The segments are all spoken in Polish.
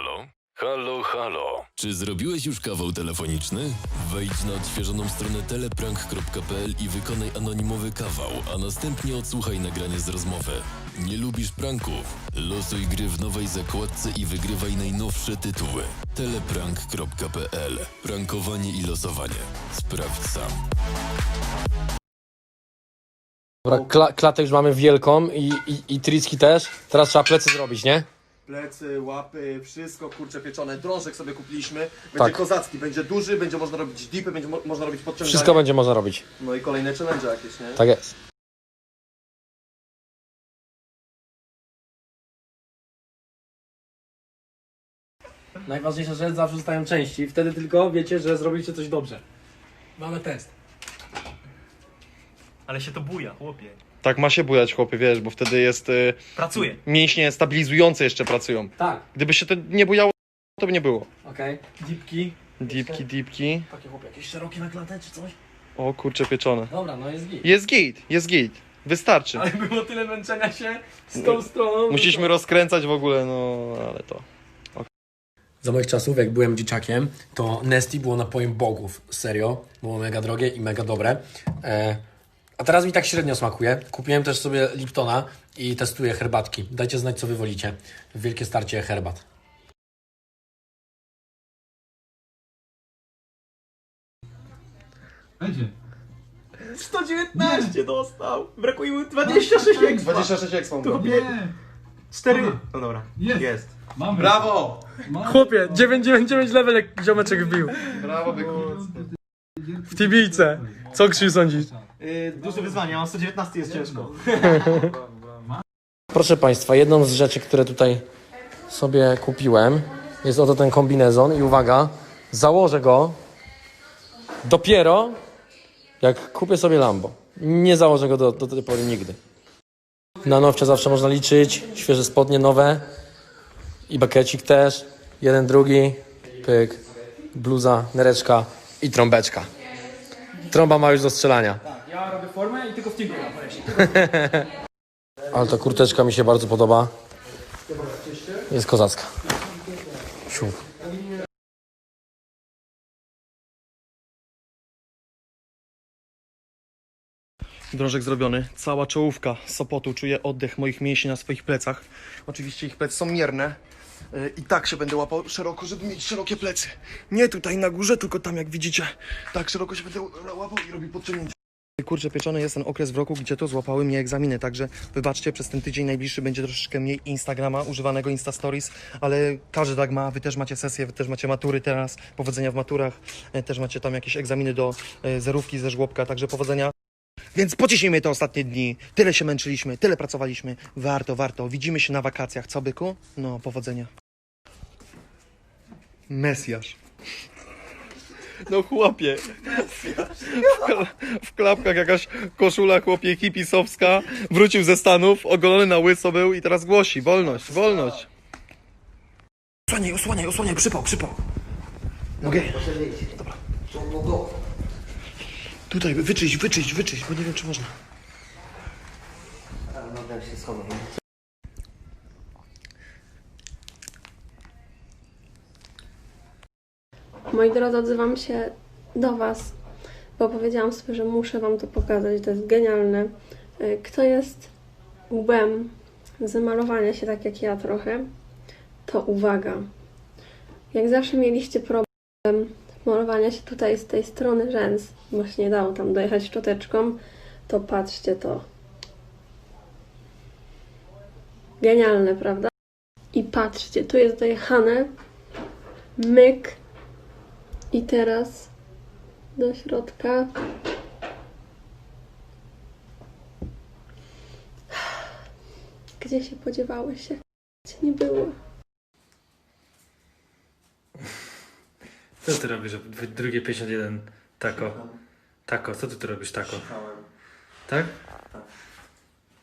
Halo? Halo, halo. Czy zrobiłeś już kawał telefoniczny? Wejdź na odświeżoną stronę teleprank.pl i wykonaj anonimowy kawał, a następnie odsłuchaj nagranie z rozmowy. Nie lubisz pranków? Losuj gry w nowej zakładce i wygrywaj najnowsze tytuły. teleprank.pl Prankowanie i losowanie. Sprawdź sam. Dobra, kla klatę już mamy wielką i, i, i tricki też. Teraz trzeba plecy zrobić, nie? Plecy, łapy, wszystko kurcze pieczone. Drążek sobie kupiliśmy. Będzie Tak. kozacki, będzie duży, będzie można robić dipy, będzie mo można robić podciąganie. Wszystko będzie można robić. No i kolejne challenge jakieś, nie? Tak jest. Najważniejsza rzecz, zawsze zostają części. Wtedy tylko wiecie, że zrobiliście coś dobrze. Mamy test. Ale się to buja, chłopie. Tak ma się bujać, chłopie, wiesz, bo wtedy jest. Y, Pracuje. mięśnie stabilizujące jeszcze pracują. Tak, Gdyby się to nie bujało, to by nie było. okej. Dipki. Dipki, dipki. Takie chłopie, jakieś szerokie na klatę czy coś? O kurcze pieczone. Dobra, no jest git. Jest git, jest git. Wystarczy. Ale było tyle męczenia się z tą stroną. Musieliśmy rozkręcać w ogóle, no ale to. Za moich czasów, jak byłem dzieciakiem, to Nesty było napojem bogów. Serio. Było mega drogie i mega dobre. E, a teraz mi tak średnio smakuje. Kupiłem też sobie Liptona i testuję herbatki. Dajcie znać, co wy wolicie. Wielkie starcie herbat. Będzie. 119 dostał. Brakuje mu 26 expa. 26 expo. To Nie! 4. No dobra. Jest! Jest. Mamy. Brawo! Mamy. Chłopie, 999 level jak ziomeczek wbił. Brawo, byku. W tibijce. Co Krzysiu sądzisz? Yy, duże wyzwanie, on 119 jest ciężko. Proszę Państwa, jedną z rzeczy, które tutaj sobie kupiłem, jest oto ten kombinezon i uwaga, założę go dopiero jak kupię sobie Lambo. Nie założę go do, do tej pory nigdy. Na nowcie zawsze można liczyć, świeże spodnie nowe i bakecik też, jeden, drugi, pyk, bluza, nereczka i trąbeczka. Trąba ma już do strzelania. Ja robię formę i tylko w teamku Ale ta kurteczka mi się bardzo podoba. Jest kozacka. Siu. Drążek zrobiony, cała czołówka z Sopotu, czuję oddech moich mięśni na swoich plecach. Oczywiście ich plecy są mierne. Y, I tak się będę łapał szeroko, żeby mieć szerokie plecy. Nie tutaj na górze, tylko tam jak widzicie. Tak szeroko się będę łapał i robił podciągnięcie. Kurczę, pieczony jest ten okres w roku, gdzie to złapały mnie egzaminy, także wybaczcie, przez ten tydzień najbliższy będzie troszeczkę mniej Instagrama, używanego Insta Stories, ale każdy tak ma, wy też macie sesje, wy też macie matury teraz, powodzenia w maturach, e, też macie tam jakieś egzaminy do e, zerówki ze żłobka, także powodzenia. Więc pociśnijmy te ostatnie dni. Tyle się męczyliśmy, tyle pracowaliśmy. Warto, warto. Widzimy się na wakacjach. Co, byku? No, powodzenia. Mesjasz. No chłopie. W, kla- w klapkach jakaś koszula chłopie hipisowska. Wrócił ze Stanów, ogolony na łyso był i teraz głosi. Wolność, wolność. Osłaniaj, osłaniaj, osłaniaj. Przypał, przypał. Mogę? Dobra. Tutaj, wyczyść, wyczyść, wyczyść, bo nie wiem, czy można. Moi drodzy, odzywam się do Was, bo powiedziałam sobie, że muszę Wam to pokazać. To jest genialne. Y, Kto jest łbem zamalowania się tak jak ja trochę, to uwaga. Jak zawsze mieliście problem malowania się tutaj z tej strony rzęs, bo się nie dało tam dojechać szczoteczką, to patrzcie to. Genialne, prawda? I patrzcie, tu jest dojechane. Myk. I teraz do środka. Gdzie się podziewały się? Gdzie nie było? Co ty robisz? Drugie 51 tako. Tako, co ty tu robisz tako? Tak?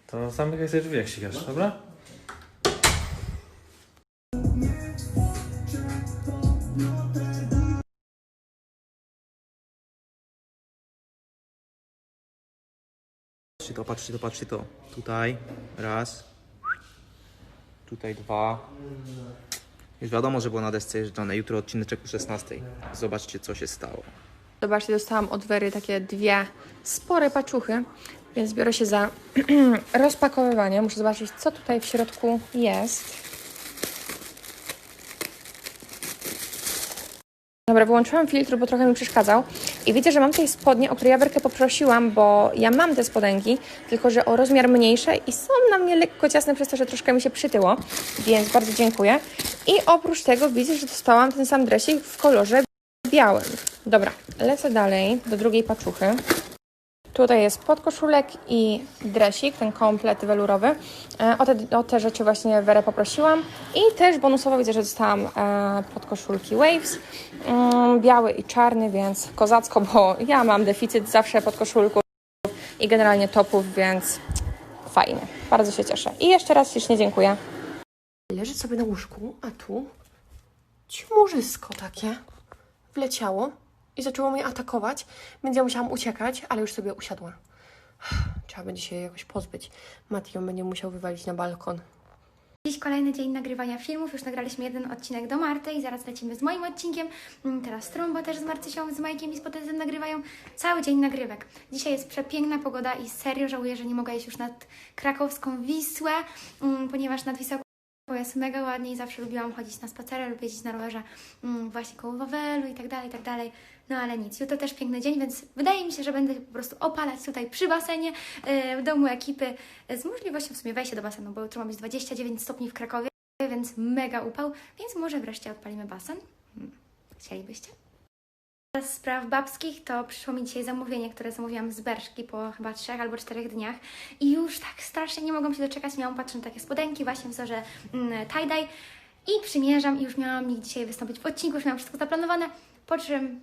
To zamykaj sobie drzwi jak ścigasz, dobra? Patrzcie to, patrzcie to, patrzcie to. Tutaj, raz. Tutaj dwa. Już wiadomo, że było na desce jeżdżone. Jutro odcineczek o 16. Zobaczcie, co się stało. Zobaczcie, dostałam od Wery takie dwie spore paczuchy, więc biorę się za rozpakowywanie. Muszę zobaczyć, co tutaj w środku jest. Dobra, wyłączyłam filtr, bo trochę mi przeszkadzał. I widzę, że mam tutaj spodnie, o które ja poprosiłam, bo ja mam te spodenki, tylko że o rozmiar mniejsze i są na mnie lekko ciasne przez to, że troszkę mi się przytyło, więc bardzo dziękuję. I oprócz tego widzę, że dostałam ten sam dresik w kolorze białym. Dobra, lecę dalej do drugiej paczuchy. Tutaj jest podkoszulek i dresik, ten komplet welurowy. E, O te, o te rzeczy właśnie Werę poprosiłam. I też bonusowo widzę, że dostałam e, podkoszulki Waves. Mm, biały i czarny, więc kozacko, bo ja mam deficyt zawsze podkoszulków i generalnie topów, więc fajnie. Bardzo się cieszę. I jeszcze raz ślicznie dziękuję. Leży sobie na łóżku, a tu ćmurzysko takie wleciało i zaczęło mnie atakować, więc ja musiałam uciekać, ale już sobie usiadła. Trzeba będzie się jakoś pozbyć. Mati będzie musiał wywalić na balkon. Dziś kolejny dzień nagrywania filmów. Już nagraliśmy jeden odcinek do Marty i zaraz lecimy z moim odcinkiem. Mm, Teraz Trumbo też z Marcysią, z Majkiem i z Potezem nagrywają. Cały dzień nagrywek. Dzisiaj jest przepiękna pogoda i serio żałuję, że nie mogę iść już nad krakowską Wisłę, mm, ponieważ nad Wisłą jest mega ładnie i zawsze lubiłam chodzić na spacery lub jeździć na rowerze mm, właśnie koło Wawelu i tak dalej, i tak dalej. No ale nic, jutro też piękny dzień, więc wydaje mi się, że będę po prostu opalać tutaj przy basenie yy, w domu ekipy z możliwością w sumie wejścia do basenu, bo jutro ma być 29 stopni w Krakowie, więc mega upał, więc może wreszcie odpalimy basen. Hmm. Chcielibyście? Z spraw babskich to przyszło mi dzisiaj zamówienie, które zamówiłam z Berszki po chyba trzech albo czterech dniach i już tak strasznie nie mogłam się doczekać. Miałam patrzeć na takie spodenki właśnie w wzorze mm, tie-dye i przymierzam i już miałam nich dzisiaj wystąpić w odcinku, już miałam wszystko zaplanowane, po czym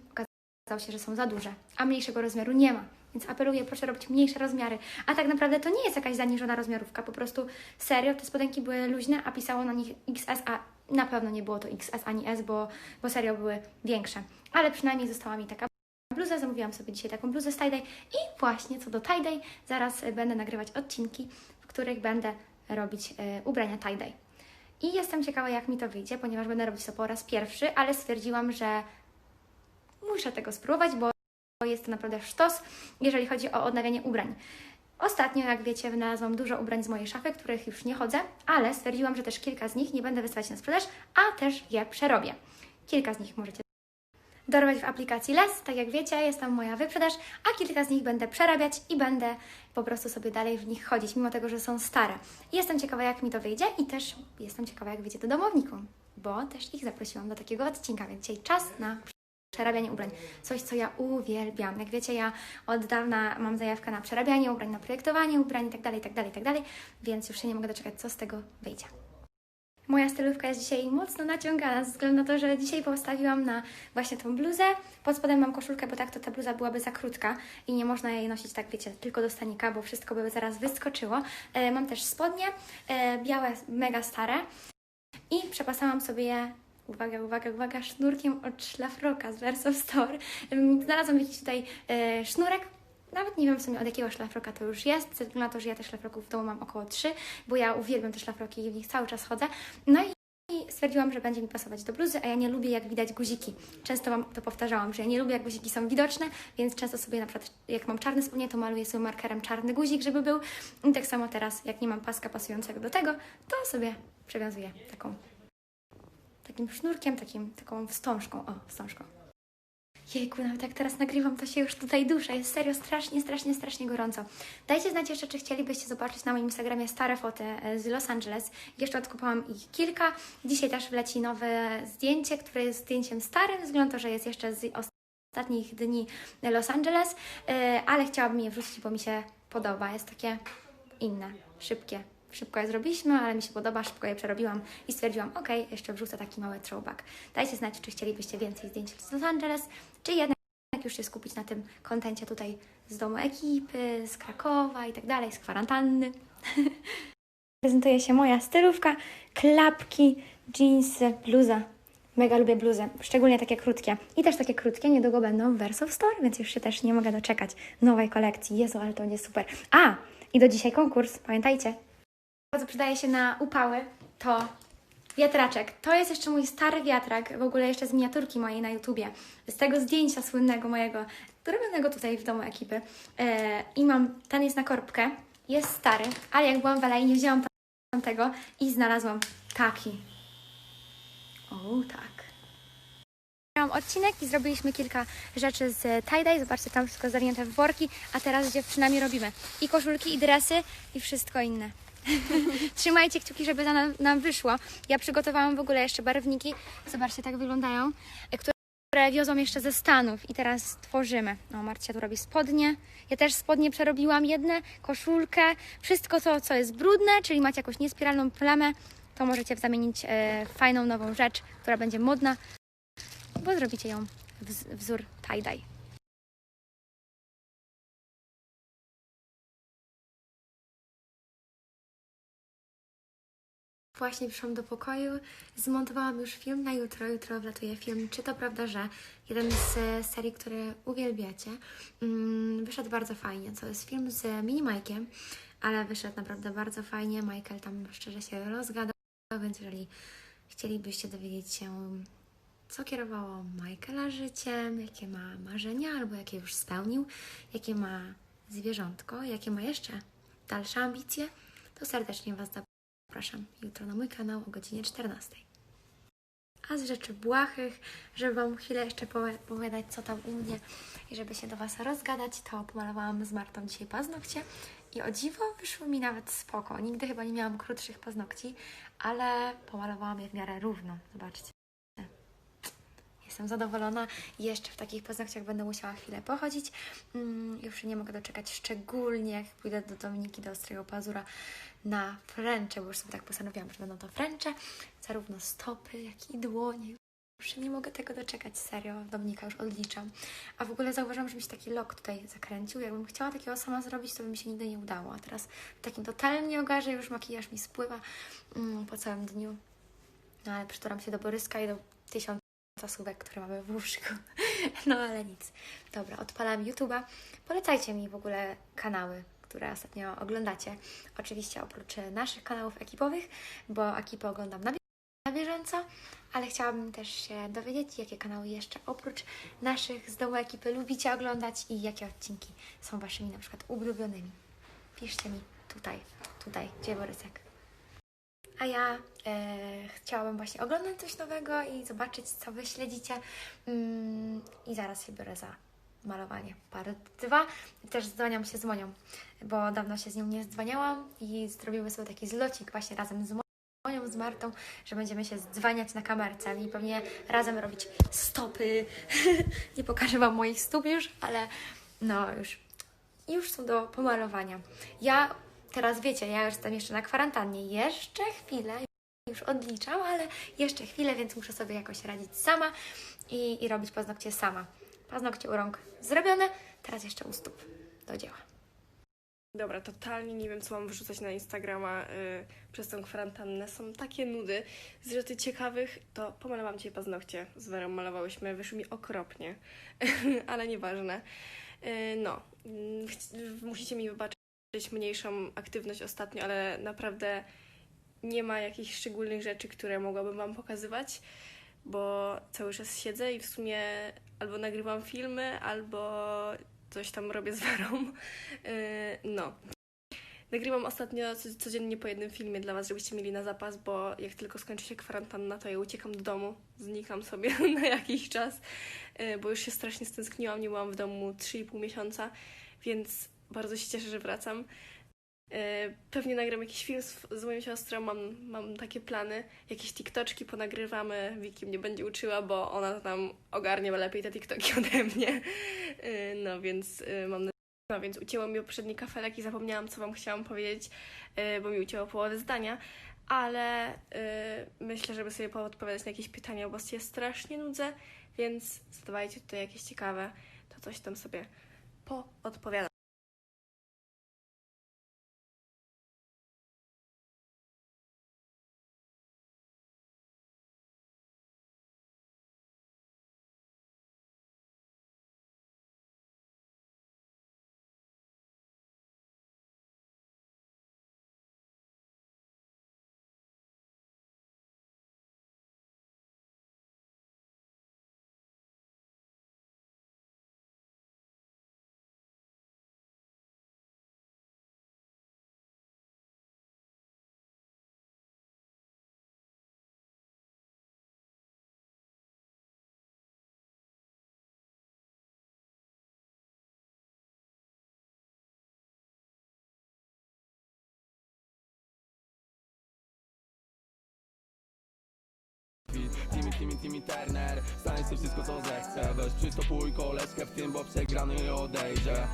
okazało się, że są za duże, a mniejszego rozmiaru nie ma. Więc apeluję, proszę robić mniejsze rozmiary. A tak naprawdę to nie jest jakaś zaniżona rozmiarówka, po prostu serio, te spodenki były luźne, a pisało na nich XS, a na pewno nie było to XS ani S, bo, bo serio były większe. Ale przynajmniej została mi taka bluza, zamówiłam sobie dzisiaj taką bluzę z tie-dye i właśnie co do tie-dye, zaraz będę nagrywać odcinki, w których będę robić y, ubrania tie-dye. I jestem ciekawa, jak mi to wyjdzie, ponieważ będę robić to po raz pierwszy, ale stwierdziłam, że muszę tego spróbować, bo jest to naprawdę sztos, jeżeli chodzi o odnawianie ubrań. Ostatnio, jak wiecie, wynalazłam dużo ubrań z mojej szafy, których już nie chodzę, ale stwierdziłam, że też kilka z nich nie będę wystawiać na sprzedaż, a też je przerobię. Kilka z nich możecie dorwać w aplikacji Les, tak jak wiecie, jest tam moja wyprzedaż, a kilka z nich będę przerabiać i będę po prostu sobie dalej w nich chodzić, mimo tego, że są stare. Jestem ciekawa, jak mi to wyjdzie i też jestem ciekawa, jak wyjdzie to domownikom, bo też ich zaprosiłam do takiego odcinka, więc dzisiaj czas na przerabianie ubrań. Coś, co ja uwielbiam. Jak wiecie, ja od dawna mam zajawkę na przerabianie ubrań, na projektowanie ubrań itd., itd., itd., więc już się nie mogę doczekać, co z tego wyjdzie. Moja stylówka jest dzisiaj mocno naciągana, ze względu na to, że dzisiaj postawiłam na właśnie tą bluzę. Pod spodem mam koszulkę, bo tak to ta bluza byłaby za krótka i nie można jej nosić tak, wiecie, tylko do stanika, bo wszystko by zaraz wyskoczyło. E, mam też spodnie, e, białe, mega stare i przepasałam sobie je uwaga, uwaga, uwaga, sznurkiem od szlafroka z Verso Store. Ym, Znalazłam jakiś tutaj e, sznurek, nawet nie wiem w sumie od jakiego szlafroka to już jest, ze względu na to, że ja tych szlafroków w domu mam około trzy, bo ja uwielbiam te szlafroki i w nich cały czas chodzę. No i i stwierdziłam, że będzie mi pasować do bluzy, a ja nie lubię jak widać guziki. Często Wam to powtarzałam, że ja nie lubię jak guziki są widoczne, więc często sobie na przykład jak mam czarne spodnie, to maluję sobie markerem czarny guzik, żeby był. I tak samo teraz, jak nie mam paska pasującego do tego, to sobie przewiązuję taką takim sznurkiem, takim, taką wstążką. O, wstążką. Jejku, nawet jak teraz nagrywam, to się już tutaj duszę. Jest serio strasznie, strasznie, strasznie gorąco. Dajcie znać jeszcze, czy chcielibyście zobaczyć na moim Instagramie stare foty e, z Los Angeles. Jeszcze odkupałam ich kilka. Dzisiaj też wleci nowe zdjęcie, które jest zdjęciem starym, względu to, że jest jeszcze z ostatnich dni Los Angeles, e, ale chciałabym je wrzucić, bo mi się podoba. Jest takie inne, szybkie. Szybko je zrobiliśmy, ale mi się podoba, szybko je przerobiłam i stwierdziłam, ok, jeszcze wrzucę taki mały throwback. Dajcie znać, czy chcielibyście więcej zdjęć z Los Angeles, czy jednak już się skupić na tym kontencie tutaj z domu ekipy, z Krakowa i tak dalej, z kwarantanny. Prezentuje się moja stylówka, klapki, jeansy, bluza. Mega lubię bluzy, szczególnie takie krótkie. I też takie krótkie niedługo będą w Verso Store, więc już się też nie mogę doczekać nowej kolekcji. Jezu, ale to będzie super. A! I do dzisiaj konkurs, pamiętajcie. Co przydaje się na upały, to Wiatraczek. To jest jeszcze mój stary wiatrak, w ogóle jeszcze z miniaturki mojej na YouTubie. Z tego zdjęcia słynnego mojego, robionego tutaj w domu ekipy. E, I mam, ten jest na korbkę, jest stary, ale jak byłam w LA nie wzięłam tamtego i znalazłam taki. O, tak. Miałam odcinek i zrobiliśmy kilka rzeczy z tie-dye. Zobaczcie, tam wszystko zawinięte w worki, a teraz dziewczynami robimy i koszulki, i dresy, i wszystko inne. Trzymajcie kciuki, żeby nam, nam wyszło. Ja przygotowałam w ogóle jeszcze barwniki. Zobaczcie, tak wyglądają, e, które wiozą jeszcze ze Stanów i teraz tworzymy. O, Marcia tu robi spodnie. Ja też spodnie przerobiłam jedne, koszulkę, wszystko to, co jest brudne, czyli macie jakąś niespiralną plamę, to możecie zamienić e, fajną, nową rzecz, która będzie modna, bo zrobicie ją wzór tie-dye. Właśnie przyszłam do pokoju, zmontowałam już film na jutro. Jutro wlatuje film Czy to prawda, że jeden z serii, które uwielbiacie. Mm, wyszedł bardzo fajnie. To jest film z mini Majkiem, ale wyszedł naprawdę bardzo fajnie. Michael tam szczerze się rozgadał, więc jeżeli chcielibyście dowiedzieć się, co kierowało Michaela życiem, jakie ma marzenia albo jakie już spełnił, jakie ma zwierzątko, jakie ma jeszcze dalsze ambicje, to serdecznie Was zapraszam jutro na mój kanał o godzinie 14. A z rzeczy błahych, żeby Wam chwilę jeszcze powie- powiedzieć, co tam u mnie i żeby się do Was rozgadać, to pomalowałam z Martą dzisiaj paznokcie i o dziwo wyszło mi nawet spoko. Nigdy chyba nie miałam krótszych paznokci, ale pomalowałam je w miarę równo. Zobaczcie. Jestem zadowolona. Jeszcze w takich paznokciach będę musiała chwilę pochodzić. Mm, już nie mogę doczekać, szczególnie jak pójdę do Dominiki, do Ostrego Pazura na fręcze, bo już sobie tak postanowiłam, że będą to fręcze, zarówno stopy, jak i dłonie. Już nie mogę tego doczekać, serio. Dominika już odliczam. A w ogóle zauważyłam, że mi się taki lok tutaj zakręcił. Jakbym chciała takiego sama zrobić, to by mi się nigdy nie udało. A teraz w takim totalnym nieogarze już makijaż mi spływa mm, po całym dniu. No ale przytulam się do Boryska i do tysiąca słówek, które mamy w łóżku. No ale nic. Dobra, odpalam YouTube'a. Polecajcie mi w ogóle kanały, które ostatnio oglądacie. Oczywiście oprócz naszych kanałów ekipowych, bo ekipę oglądam na, na bieżąco, ale chciałabym też się dowiedzieć, jakie kanały jeszcze oprócz naszych z domu ekipy lubicie oglądać i jakie odcinki są Waszymi na przykład ulubionymi. Piszcie mi tutaj, tutaj, gdzie Borysek. A ja e, chciałabym właśnie oglądać coś nowego i zobaczyć, co Wy śledzicie. Mm, I zaraz się biorę za malowanie. Part 2. Też dzwoniam się z Monią, bo dawno się z nią nie dzwaniałam i zrobimy sobie taki zlocik właśnie razem z Monią, z Martą, że będziemy się dzwaniać na kamerce i pewnie razem robić stopy. nie pokażę Wam moich stóp już, ale no już, już są do pomalowania. Ja teraz wiecie, ja już jestem jeszcze na kwarantannie. Jeszcze chwilę, już odliczam, ale jeszcze chwilę, więc muszę sobie jakoś radzić sama i, i robić paznokcie sama. Paznokcie u rąk zrobione, teraz jeszcze u stóp. Do dzieła. Dobra, totalnie nie wiem, co mam wrzucać na Instagrama y, przez tą kwarantannę. Są takie nudy. Z rzeczy ciekawych to pomalowałam dzisiaj paznokcie. Z Werą malowałyśmy, wyszły mi okropnie, ale nieważne. Y, no, mm, musicie mi wybaczyć mniejszą aktywność ostatnio, ale naprawdę nie ma jakichś szczególnych rzeczy, które mogłabym Wam pokazywać, bo cały czas siedzę i w sumie albo nagrywam filmy, albo coś tam robię z Werą. Yy, No. Nagrywam ostatnio co- codziennie po jednym filmie dla Was, żebyście mieli na zapas, bo jak tylko skończy się kwarantanna, to ja uciekam do domu, znikam sobie na jakiś czas, yy, bo już się strasznie stęskniłam, nie byłam w domu 3,5 miesiąca, więc bardzo się cieszę, że wracam. Yy, Pewnie nagram jakiś film z, moją siostrą, mam, mam takie plany. Jakieś TikToczki ponagrywamy, Wiki mnie będzie uczyła, bo ona tam ogarnie lepiej te TikToki ode mnie. Yy, No więc yy, mam. No więc ucięło mi poprzedni kafelek i zapomniałam, co Wam chciałam powiedzieć, bo mi ucięło połowę zdania. Ale myślę, żeby sobie poodpowiadać na jakieś pytania, bo się strasznie nudzę, więc zadawajcie tutaj jakieś ciekawe, to coś tam sobie poodpowiadam. Timmy, Timmy, Timmy Turner. Stanie sobie wszystko co zechce Weź przystopuj koleżkę w tym, bo przegrany odejdzie